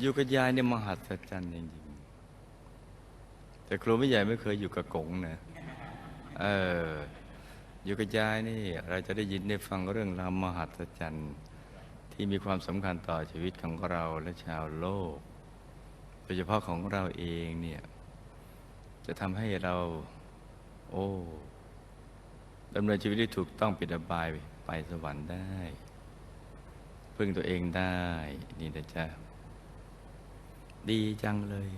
อยู่กับยายเนี่ยมหัศจรรย์จริงๆแต่ครูไม่ใหญ่ไม่เคยอยู่กับกงนะเอออยู่กับยายนี่เราจะได้ยินได้ฟังเรื่องราวมหัศจรรย์ที่มีความสำคัญต่อชีวิตของเราและชาวโลก โดยเฉพาะของเราเองเนี่ยจะทำให้เรา โอ้ดำเนินชีวิตที่ถูกต้องปิดอบายไปสวรรค์ได้ พึ่งตัวเองได้ นี่นะจ๊ะ ดีจังเลย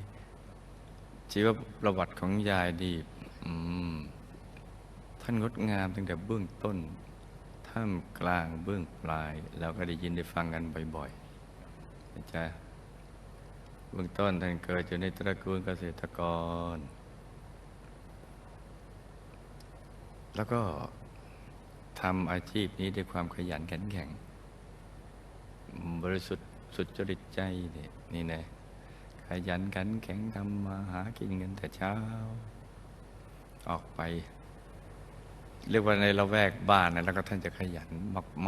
ชีวประวัติของยายดีท่านงดงามตั้งแต่เบื้องต้น ท่ามกลางเบื้องปลายแล้วก็ได้ยินได้ฟังกันบ่อยๆนะจ๊ะเบื้องต้นท่านเกิดอยู่ในตระกูลเกษตรกร แล้วก็ทำอาชีพนี้ด้วยความขยันขันแข็ง บริสุทธิ์สุดจริตใจเนี่ยนี่นะ ขยันขันแข็งทำมาหากินกันแต่เช้า ออกไป เรียกว่าในละแวกบ้านนะแล้วก็ท่านจะขยัน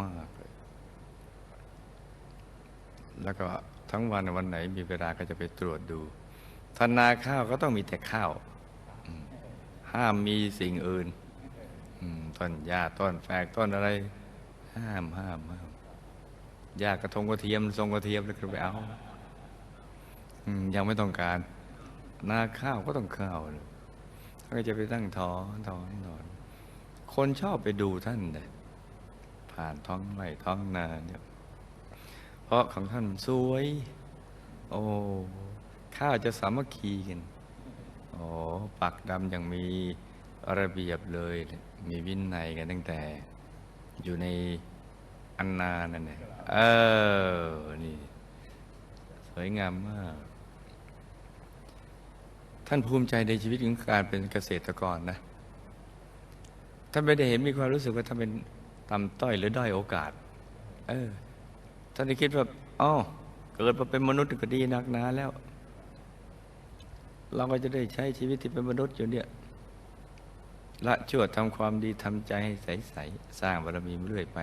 มากๆเลยแล้วก็ทั้งวันวันไหนมีเวลาก็จะไปตรวจดูทนาข้าวก็ต้องมีแต่ข้าว ห้ามมีสิ่งอื่นต้นหญ้าต้นแฝกต้นอะไร ห้ามห้ามห้ามหญ้ากระทงกระเทียมทรงกระเทียมแล้วก็ไปเอา ยังไม่ต้องการ นาข้าวก็ต้องข้าวเลยท่านก็จะไปตั้งถอนถอนถอนคนชอบไปดูท่านเนี่ยผ่านท้องไร่ท้องนาเนี่ยเพราะของท่านสวย โอ้ข้าวจะสามัคคีกันโอ้ปักดำอย่างมีระเบียบเลย มีวินัยกันตั้งแต่ อยู่ในอันนานั่นเองเออ นี่ สวยงามมาก ท่านภูมิใจในชีวิตของการเป็นเกษตรกรนะ ท่านไม่ได้เห็นมีความรู้สึกว่าท่านเป็นต่ำต้อยหรือด้อยโอกาส เออ ท่านได้คิดว่าอ๋อเกิดมาเป็นมนุษย์ก็ดีนักหนาแล้ว เราก็จะได้ใช้ชีวิตที่เป็นมนุษย์อยู่เนี่ยละชั่วทำความดีทำใจให้ใสๆสร้างบารมีเรื่อยไป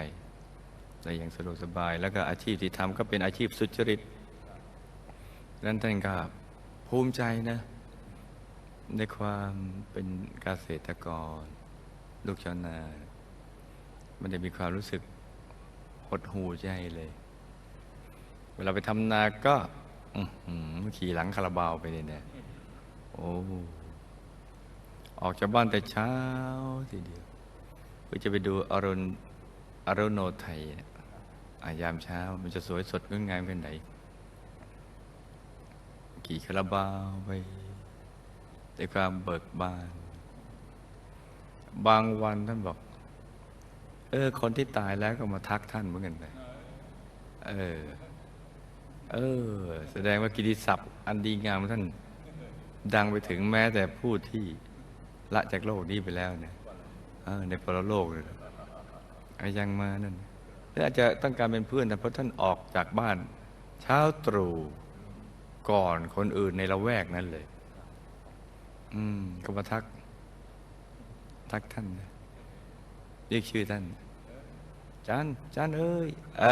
ได้อย่างสะดวกสบาย แล้วก็อาชีพที่ทำก็เป็นอาชีพสุจริตดังนั้นท่านก็ภูมิใจนะ ในความเป็นเกษตรกร ลูกชาวนา มันจะมีความรู้สึกหดหูใจเลย เวลาไปทำนาก็ขี่หลังคาราบาวไปเนี่ยนะโอ้ออกจากบ้านแต่เช้าทีเดียวเพื่อจะไปดูอรุณอรุณโนไทยอายามเช้ามันจะสวยสดงดงามแค่ไหน ขี่คาราบาวไป ด้วยความเบิกบาน บางวันท่านบอก เออ คนที่ตายแล้วก็มาทักท่านเหมือนกันนะเออ เออ แสดงว่ากิติศัพท์ อันดีงามของท่าน ดังไปถึงแม้แต่ผู้ที่ละจากโลกนี้ไปแล้วเนี่ยเออในปรโลกเลยยังมานั่นหรืออาจจะต้องการเป็นเพื่อนนะเพราะท่านออกจากบ้าน เช้าตรู่ก่อนคนอื่นในละแวกนั้นเลย อืมก็มาทัก ทักท่าน เรียกชื่อท่านจานจานเอ้ย เอ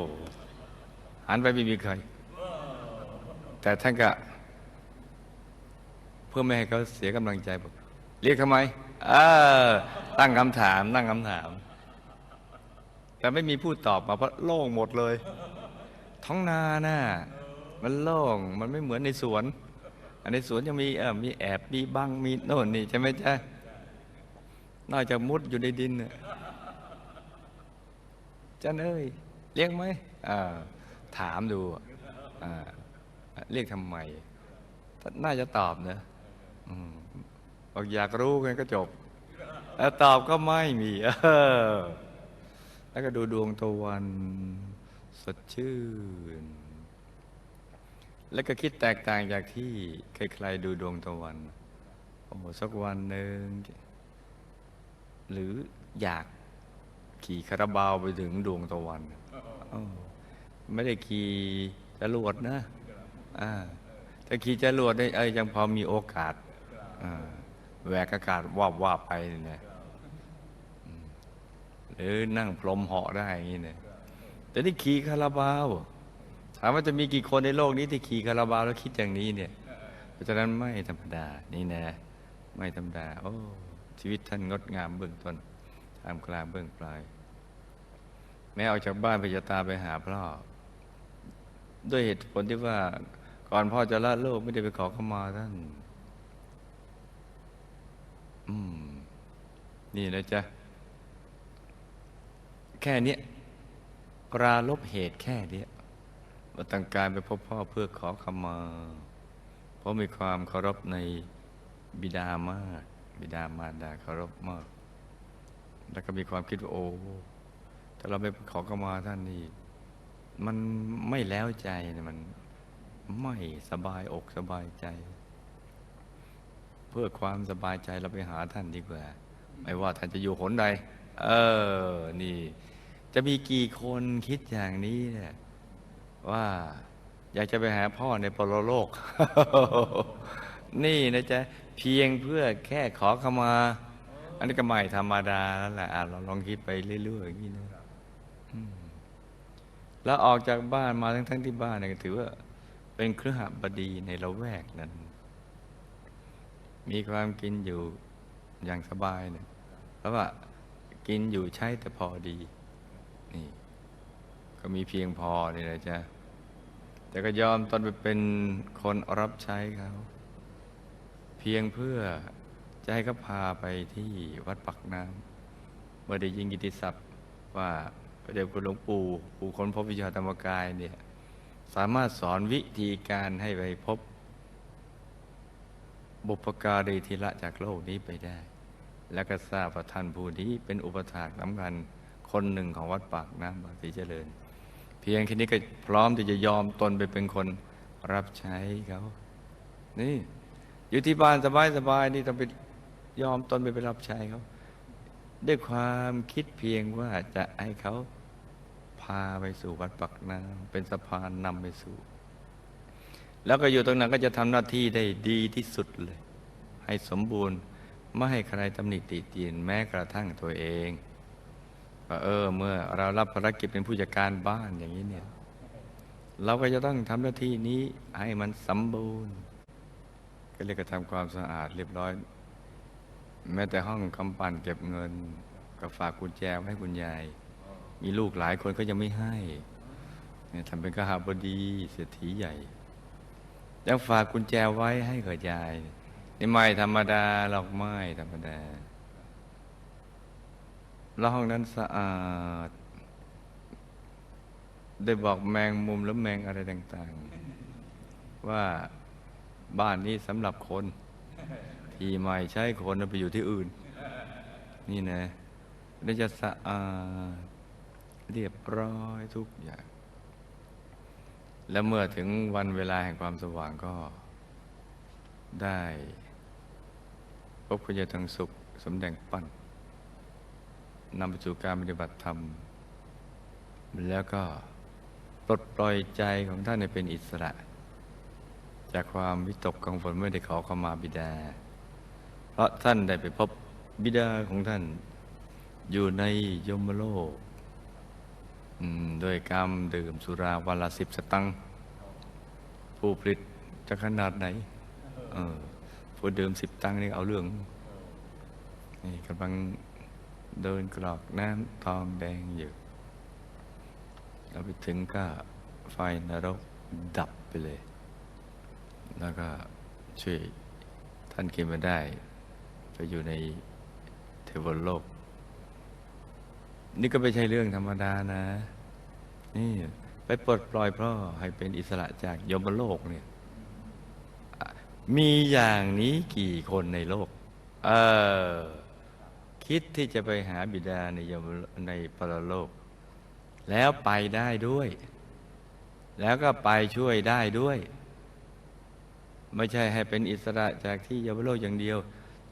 อหันไปไม่มีใคร แต่ท่านก็ เพื่อไม่ให้เขาเสียกำลังใจบอกเรียกทำไม เออ ตั้งคำถาม ตั้งคำถาม แต่ไม่มีผู้ตอบมาเพราะโล่งหมดเลย ท้องนาน่ะ มันโล่ง มันไม่เหมือนในสวน อันในสวนยังมีเออมีแอบมีบังมีโน่นนี่ใช่ไหมจ๊ะนอกจากมุดอยู่ในดินเนี่ยจันเอ้ยเรียกไหมถามดูเรียกทำไม น่าจะตอบนะอบอกอยากรู้กันก็จบ แล้วตอบก็ไม่มีแล้วก็ดูดวงตะวันสดชื่น แล้วก็คิดแตกต่างจากที่ใครๆดูดวงตะวัน โอ้สักวันหนึ่ง หรืออยากขี่คาราบาวไปถึงดวงตะวัน ไม่ได้ขี่จรวดนะถ้าขี่จรวดได้เอ้ยยังพอมีโอกาสแหวกอากาศว่าบว่าบไปเนี่ยหรือนั่งพรมเหาะได้อย่างนี้เนี่ยแต่นี่ขี่คาราบาว ถามว่าจะมีกี่คนในโลกนี้ที่ขี่คาราบาวแล้วคิดอย่างนี้เนี่ย เพราะฉะนั้นไม่ธรรมดา นี่นะ ไม่ธรรมดา โอ้ ชีวิตท่านงดงามเบื้องต้นท่ามกลางเบื้องปลาย แม้ออกจากบ้านไปจะตามไปหาพ่อ ด้วยเหตุผลที่ว่าก่อนพ่อจะละโลกไม่ได้ไปขอขมาท่าน อืม นี่นะจ๊ะ แค่เนี้ยปราลบเหตุแค่เนี้ย ว่าตั้งการไปพบพ่อเพื่อขอขมา เพราะมีความเคารพในบิดามาก บิดามารดาเคารพมาก แล้วก็มีความคิดว่าโอ้ถ้าเราไม่ขอขมาท่านนี่มันไม่แล้วใจมันไม่สบายอกสบายใจ เพื่อความสบายใจเราไปหาท่านดีกว่า ไม่ว่าท่านจะอยู่หนใด เออ นี่ จะมีกี่คนคิดอย่างนี้เนี่ย ว่า อยากจะไปหาพ่อในปรโลก นี่นะจ๊ะ เพียงเพื่อแค่ขอขมา อันนี้ก็ไม่ธรรมดาแล้วแหละอะเราลองคิดไปเรื่อยๆอย่างนี้นะแล้วออกจากบ้านมาทั้งๆที่บ้านเนี่ยถือว่าเป็นเครือหบดีในละแวกนั้น มีความกินอยู่อย่างสบายเนี่ยเพราะว่ากินอยู่ใช้แต่พอดี นี่ ก็มีเพียงพอนี่แหละจ้ะ แต่ก็ยอมตอนไปเป็นคนรับใช้เขา เพียงเพื่อจะให้เขาพาไปที่วัดปักน้ำเมื่อได้ยินกิติศัพท์ว่าพระเดชคุณหลวงปู่ปู่คนพบวิชาธรรมกายเนี่ยสามารถสอนวิธีการให้ไปพบ บุพการีทีละจากโลกนี้ไปได้ แล้วก็ทราบว่าท่านผู้นี้เป็นอุปถากน้ำกันคนหนึ่งของวัดปากน้ำบางสีเจริญ พียงแค่นี้ก็พร้อมที่จะยอมตนไปเป็นคนรับใช้เขานี่ อยู่ที่บ้านสบายสบายๆนี่ต้องไปยอมตนไปไปรับใช้เขาด้วยความคิดเพียงว่าจะให้เขาพาไปสู่วัดปักน้ำเป็นสะพานนำไปสู่ แล้วก็อยู่ตรงนั้นก็จะทำหน้าที่ได้ดีที่สุดเลย ให้สมบูรณ์ไม่ให้ใครตำหนิติเตียนแม้กระทั่งตัวเอง เออ เมื่อเรารับภารกิจเป็นผู้จัดการบ้านอย่างนี้เนี่ย เราก็จะต้องทำหน้าที่นี้ให้มันสมบูรณ์ ก็เรียกทำความสะอาดเรียบร้อย แม้แต่ห้องกำปั่นเก็บเงิน ก็ฝากกุญแจไว้ให้คุณยาย มีลูกหลายคนก็ยังไม่ให้ทำเป็นกหาบดีเศรษฐีใหญ่ยังฝากกุญแจไว้ให้กับยายนี่ไม่ธรรมดาหรอกไม่ธรรมดา แล้วห้องนั้นสะอาด ได้บอกแมงมุมและแมงอะไรต่างๆ ว่าบ้านนี้สำหรับคน ที่ไม่ใช่คนไปอยู่ที่อื่น นี่นะได้จะสะอาด เรียบร้อยทุกอย่าง และเมื่อถึงวันเวลาแห่งความสว่างก็ได้พบคุณยายทางสุขสมแดงปั้น นำไปสู่การปฏิบัติธรรม แล้วก็ปลดปล่อยใจของท่านให้เป็นอิสระ จากความวิตกกังวลไม่ได้ขอเข้ามาบิดา เพราะท่านได้ไปพบบิดาของท่าน อยู่ในยมโลกอืมโดยกรรมดื่มสุราวันละสิบสตังค์ผู้ผลิตจะขนาดไหนเออผู้ดื่มสิบตังค์นี่เอาเรื่องนี่กำลัง เดินกรอกน้ำทองแดงอยู่เราไปถึงก็ไฟนรกดับไปเลย แล้วก็ช่วยท่านขึ้นมาได้ ไปอยู่ในเทวโลก นี่ก็ไม่ใช่เรื่องธรรมดานะ นี่ไปปลดปล่อยพราะให้เป็นอิสระจากยมโลกเนี่ย มีอย่างนี้กี่คนในโลก เออ คิดที่จะไปหาบิดาในยมในปรโลก แล้วไปได้ด้วย แล้วก็ไปช่วยได้ด้วย ไม่ใช่ให้เป็นอิสระจากที่ยมโลกอย่างเดียว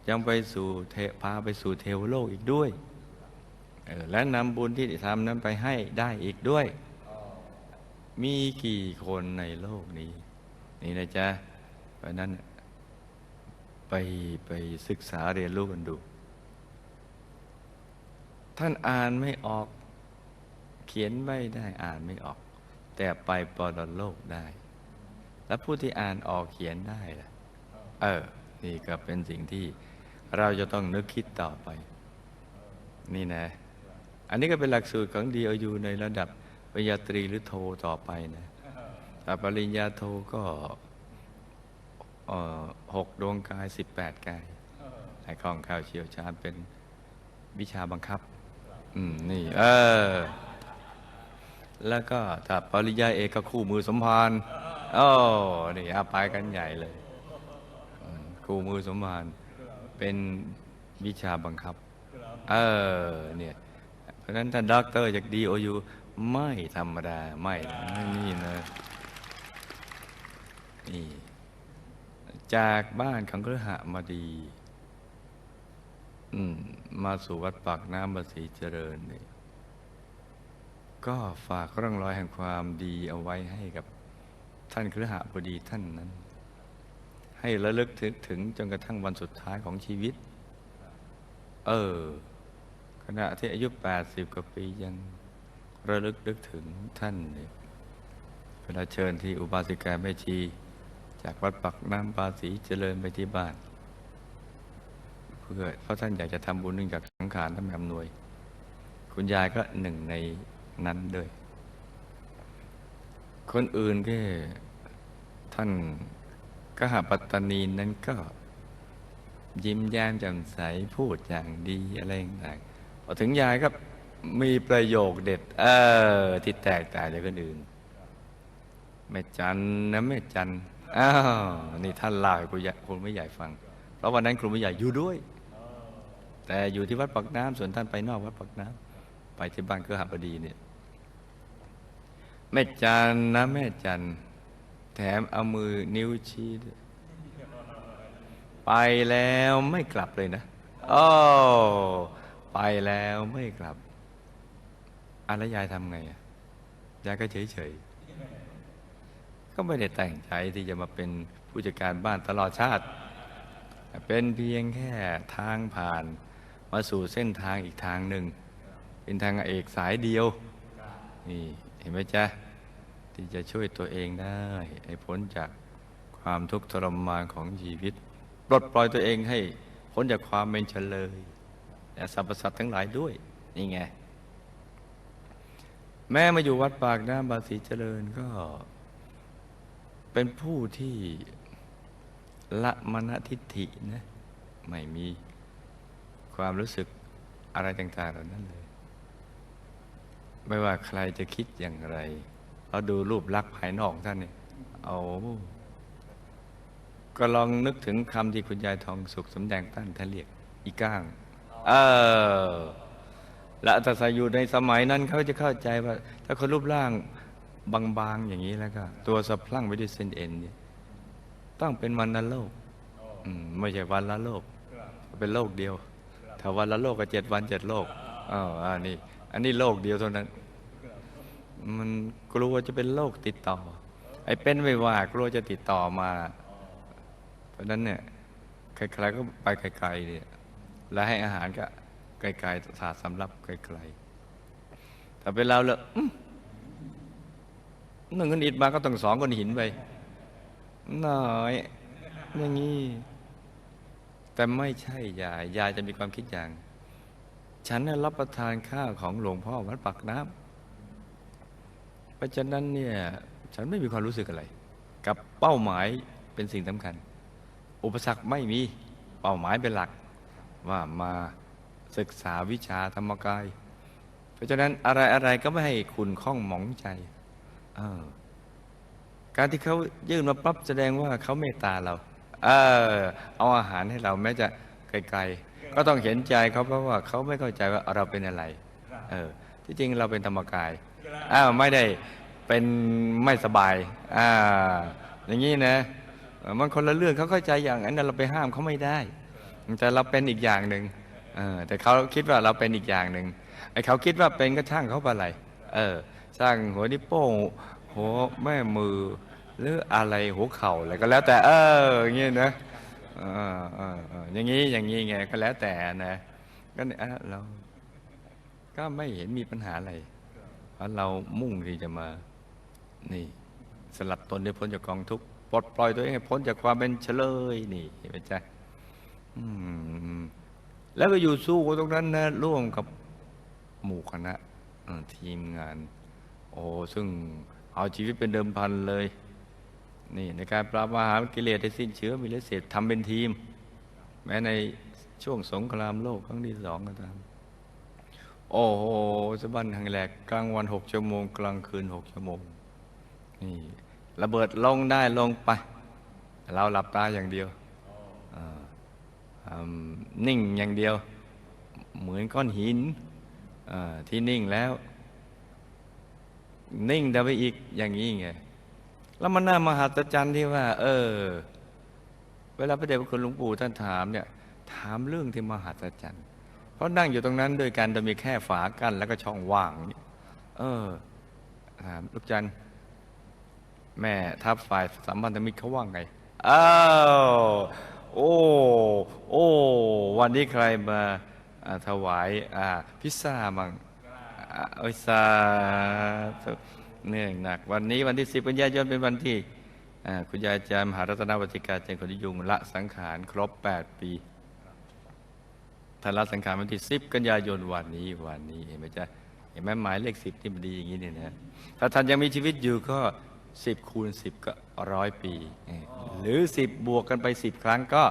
ยังไปสู่เทพาไปสู่เทวโลกอีกด้วยออและนำบุญที่ทำนั้นไปให้ได้อีกด้วย มีกี่คนในโลกนี้ นี่นะจ๊ะเพราะนั้นไปไปศึกษาเรียนรู้กันดู ท่านอ่านไม่ออก เขียนไม่ได้อ่านไม่ออก แต่ไปปรโลกได้ แล้วผู้ที่อ่านออกเขียนได้ล่ะ เออ นี่ก็เป็นสิ่งที่เราจะต้องนึกคิดต่อไป นี่นะ อันนี้ก็เป็นหลักสูตรของ DOU ในระดับปริญญาตรีหรือโทต่อไปนะแต่ปริญญาโทก็หกดวงกายสิบแปดกายให้คล่องแคล่วเชี่ยวชาญเป็นวิชาบังคับ อืมนี่เออ แล้วก็ถ้าปริญญาเอกก็คู่มือสมภารโอ้นี่อาไปกันใหญ่เลยคู่มือสมภารเป็นวิชาบังคับ เออเนี่ย เพราะฉะนั้นท่านด็อกเตอร์จากดีโอยูไม่ธรรมดาไม่ไม่นี่นะนี่จากบ้านของเครือหะมาดี มาสู่วัดปากน้ำบาสีเจริญนี่ก็ฝากร่องรอยแห่งความดีเอาไว้ให้กับท่านครหบดีท่านนั้น ให้ระลึกถึงถึงจนกระทั่งวันสุดท้ายของชีวิต เออ ขณะที่อายุ 80 กว่าปียังระลึกนึกถึงท่านเนี่ยเวลาเชิญที่อุบาสิกาแม่ชี จากวัดปักน้ำปาสีเจริญไปที่บ้าน เพื่อเพราะท่านอยากจะทำบุญเนื่องจากสังขารท่านอำนวย คุณยายก็หนึ่งในนั้นด้วย คนอื่นก็ท่านกหปัตตานีนั้นก็ยิ้มแย้มแจ่มใสพูดอย่างดีอะไรต่างพอถึงยายก็มีประโยคเด็ด เออ ที่แตกต่างจากคนอื่นแม่จันนะแม่จันอ้าวนี่ท่านเล่าให้ครูใหญ่ครูไม่ใหญ่ฟัง เพราะวันนั้นครูไม่ใหญ่อยู่ด้วย แต่อยู่ที่วัดปักน้ำส่วนท่านไปนอกวัดปักน้ำไปที่บ้านเกือหบดีเนี่ยแม่จันนะแม่จันแถมเอามือนิ้วชี้ไปแล้วไม่กลับเลยนะโอ้ไปแล้วไม่กลับอะแล้วยายทำไงอะยายก็เฉยเฉยๆก็ไม่ได้แต่งใจที่จะมาเป็นผู้จัดการบ้านตลอดชาติ เป็นเพียงแค่ทางผ่าน มาสู่เส้นทางอีกทางหนึ่ง เป็นทางเอกสายเดียว นี่เห็นไหมจ๊ะ ที่จะช่วยตัวเองได้ให้พ้นจากความทุกข์ทรมานของชีวิต ปลดปล่อยตัวเองให้พ้นจากความเป็นเฉลย และสรรพสัตว์ทั้งหลายด้วย นี่ไง แม่มาอยู่วัดปากน้ำบาสีเจริญก็ เป็นผู้ที่ละมณทิฏฐินะ ไม่มี ความรู้สึกอะไรต่าง ๆ เหล่านั้นเลย ไม่ว่าใครจะคิดอย่างไรเราดูรูปลักษณ์ภายนอกท่านเนี่ยเอาก็ลองนึกถึงคำที่คุณยายทองสุขสำแดงตั้นท่านเรียกอีก้าง เออและถ้าใส่อยู่ในสมัยนั้นเขาจะเข้าใจว่า ถ้าคนรูปร่างบางๆอย่างนี้แล้วก็ ตัวสะพลั่งไปด้วยเส้นเอ็นเนี่ยต้องเป็นวันละโลกไม่ใช่วันละโลกเป็นโลกเดียว ถ้าวันละโลกก็เจ็ดวันเจ็ดโลกอ๋ออันนี้ อันนี้โลกเดียวเท่านั้น มันกลัวจะเป็นโรคติดต่อ ไอ้เป็นไม่ว่ากลัวจะติดต่อมา เพราะนั้นเนี่ยใครๆก็ไปไกลๆเนี่ยแล้วให้อาหารก็ไกลๆศาสตร์สำรับไกลๆถ้าเป็นเราเลยหนึ่งก้อนอิฐมาก็ต้องสองก้อนหินไปหน่อย อย่างนี้ แต่ไม่ใช่ยายยายจะมีความคิดอย่าง ฉันน่ะรับประทานข้าวของหลวงพ่อวัดปากน้ำเพราะฉะนั้นเนี่ยฉันไม่มีความรู้สึกอะไร กับเป้าหมายเป็นสิ่งสำคัญ อุปสรรคไม่มีเป้าหมายเป็นหลัก ว่ามาศึกษาวิชาธรรมกาย เพราะฉะนั้นอะไรอะไรก็ไม่ให้คุณข้องหมองใจออการที่เขายื่นมาปั๊บแสดงว่าเขาเมตตาเรา เออเอาอาหารให้เราแม้จะไกลๆ ก็ต้องเห็นใจเขาเพราะว่าเขาไม่เข้าใจว่าเราเป็นอะไร เออ ที่จริงเราเป็นธรรมกายอ้าวไม่ได้เป็นไม่สบาย อ่า อย่างนี้นะ มันคนละเรื่องเขาเข้าใจอย่างนั้นเราไปห้ามเขาไม่ได้ แต่เราเป็นอีกอย่างหนึ่งเออแต่เขาคิดว่าเราเป็นอีกอย่างหนึ่งไอ้เขาคิดว่าเป็นก็ช่างเขาไปอะไร เออ สร้างหัวนิ้วโป้งหัวแม่มือ หรืออะไรหัวเข่าอะไรก็แล้วแต่ เอออย่างนี้นะเออเออเอออย่างนี้อย่างนี้ไงก็แล้วแต่นะก็เนี่ยเราก็ไม่เห็นมีปัญหาอะไรเพราะเรามุ่งที่จะมานี่สลัดตนให้พ้นจากกองทุกข์ปลดปล่อยตัวเองพ้นจากความเป็นเฉลยนี่เห็นไหมจ๊ะแล้วก็อยู่สู้กันตรงนั้นนะร่วมกับหมู่คณะทีมงาน โอ้ซึ่งเอาชีวิตเป็นเดิมพันเลย นี่ในการปราบมหากิเลสให้สิ้นเชื้อมีเลสเศษทำเป็นทีม แม้ในช่วงสงครามโลกครั้งที่สองก็ตามโอ้โหสะบันหงแหลกกลางวันหกชั่วโมง กลางคืนหกชั่วโมงนี่ระเบิดลงได้ลงไป เราหลับตาอย่างเดียวนิ่งอย่างเดียว เหมือนก้อนหินที่นิ่งแล้ว นิ่งได้ไปอีกอย่างนี้ไง แล้วมันน่ามหัศจรรย์ที่ว่า เออ เวลาพระเดชพระคุณหลวงปู่ท่านถามเนี่ย ถามเรื่องที่มหัศจรรย์ เพราะนั่งอยู่ตรงนั้นด้วยกันจะมีแค่ฝากั้นแล้วก็ช่องว่างเนี่ยเออถามลูกจันแม่ทัพฝ่ายสัมพันธมิตรเขาว่างไงอ้าวโอ้โอ้วันนี้ใครมาถวายพิซซ่ามังอ่าโอ้ยสาธุ เนื่องหนัก วันนี้วันที่สิบกันยายนเป็นวันที่คุณยายอาจารย์มหารัตนวัติกาเจนคนยุงละสังขารครบ 8 ปีท่านละสังขารวันที่สิบกันยายนวันนี้วันนี้เห็นไหมจ๊ะเห็นไหมหมายเลขสิบที่มันดีอย่างนี้เนี่ยนะถ้าท่านยังมีชีวิตอยู่ก็สิบคูณสิบก็ร้อยปี หรือสิบบวกกันไปสิบครั้งก็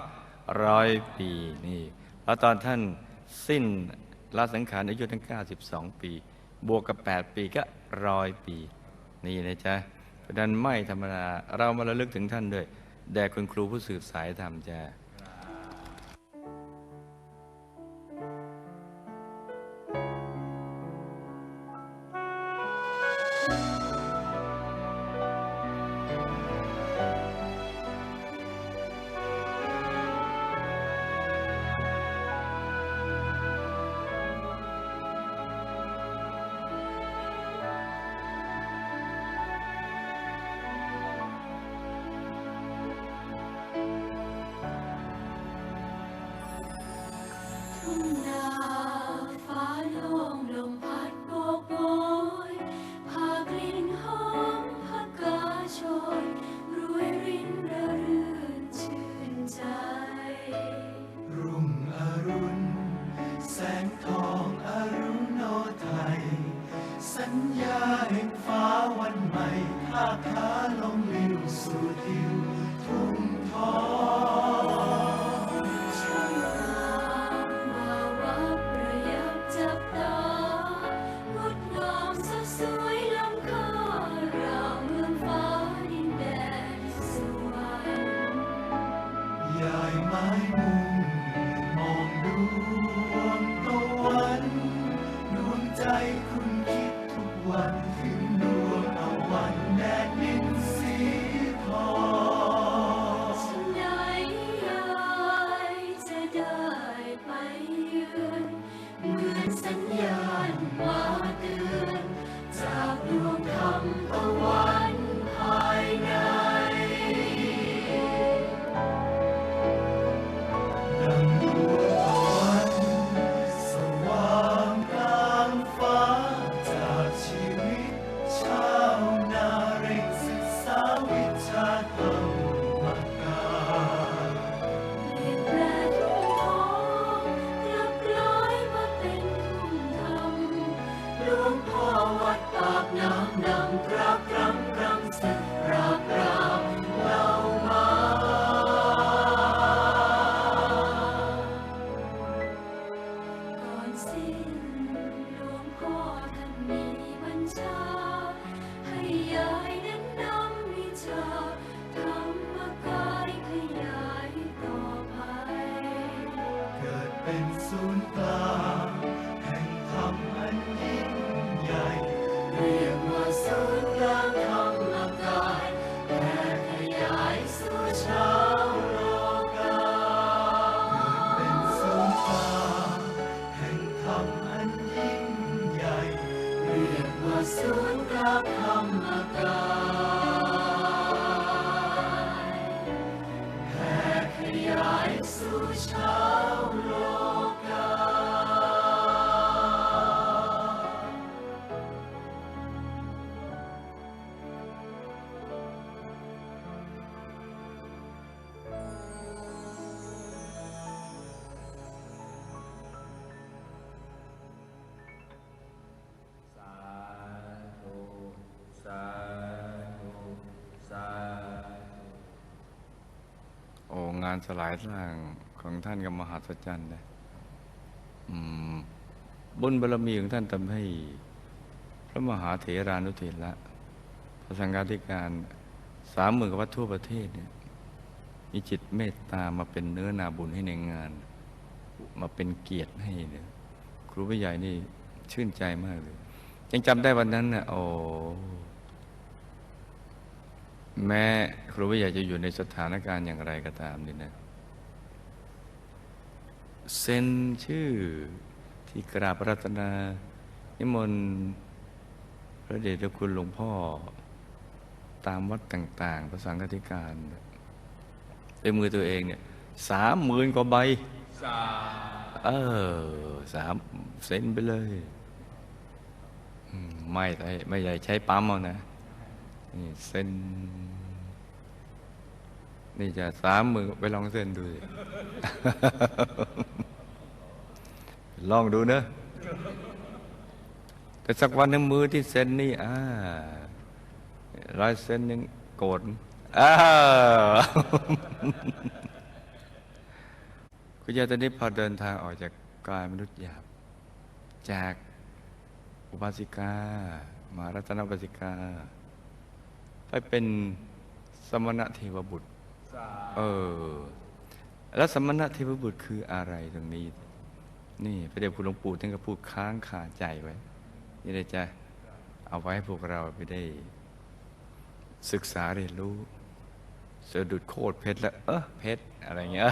ร้อยปีนี่แล้วตอนท่านสิ้นละสังขารอายุทั้ง92 ปี บวกกับ 8 ปีก็ร้อยปี นี่นะจ๊ะเพราะนั้นไม่ธรรมดาเรามาระลึกถึงท่านด้วยแด่คุณครูผู้สืบสายธรรมจ้า เกิด การสลายร่างของท่านกับมหัศจรรย์นะบุญบารมีของท่านทำให้ พระมหาเถรานุเถระพระสังฆาธิการสามหมื่นกว่าวัดทั่วประเทศเนี่ยมีจิตเมตตามาเป็นเนื้อนาบุญให้ในงาน มาเป็นเกียรติให้เนี่ยครูผู้ใหญ่นี่ชื่นใจมากเลย ยังจำได้วันนั้นน่ะโอ้ แม้ครูผู้ใหญ่จะอยู่ในสถานการณ์อย่างไรก็ตามนี่นะเซ็นชื่อที่กราบรัตนานิมนต์พระเดชพระคุณหลวงพ่อ ตามวัดต่างๆพระสังฆธิการด้วยมือตัวเองเนี่ยสามหมื่นกว่าใบเออสามเซ็นไปเลยอืมไม่ใช่ไม่ใช่ใช้ปั๊มเอานะ นี่เซ็นนี่จะสามมือไปลองเซ็นดูสิลองดูเนอะแต่สักวันหนึงมือที่เซ็นนี่อ่าร้อยเซ็นยังโกรธอ้าวคุณยายตอนนี้พอเดินทางออกจากกายมนุษย์หยาบ จากอุบาสิกา มารัตนอุบาสิกา ไปเป็นสมณะเทวบุตร เออ แล้วสมณะเทวบุตรคืออะไรตรงนี้ นี่พระเดชคุณหลวงปู่ท่านก็พูดค้างคาใจไว้ นี่เลยจะเอาไว้ให้พวกเราไปได้ ศึกษาเรียนรู้สะดุดโคตรเพชรแล้ว เออเพชรอะไรเงี้ย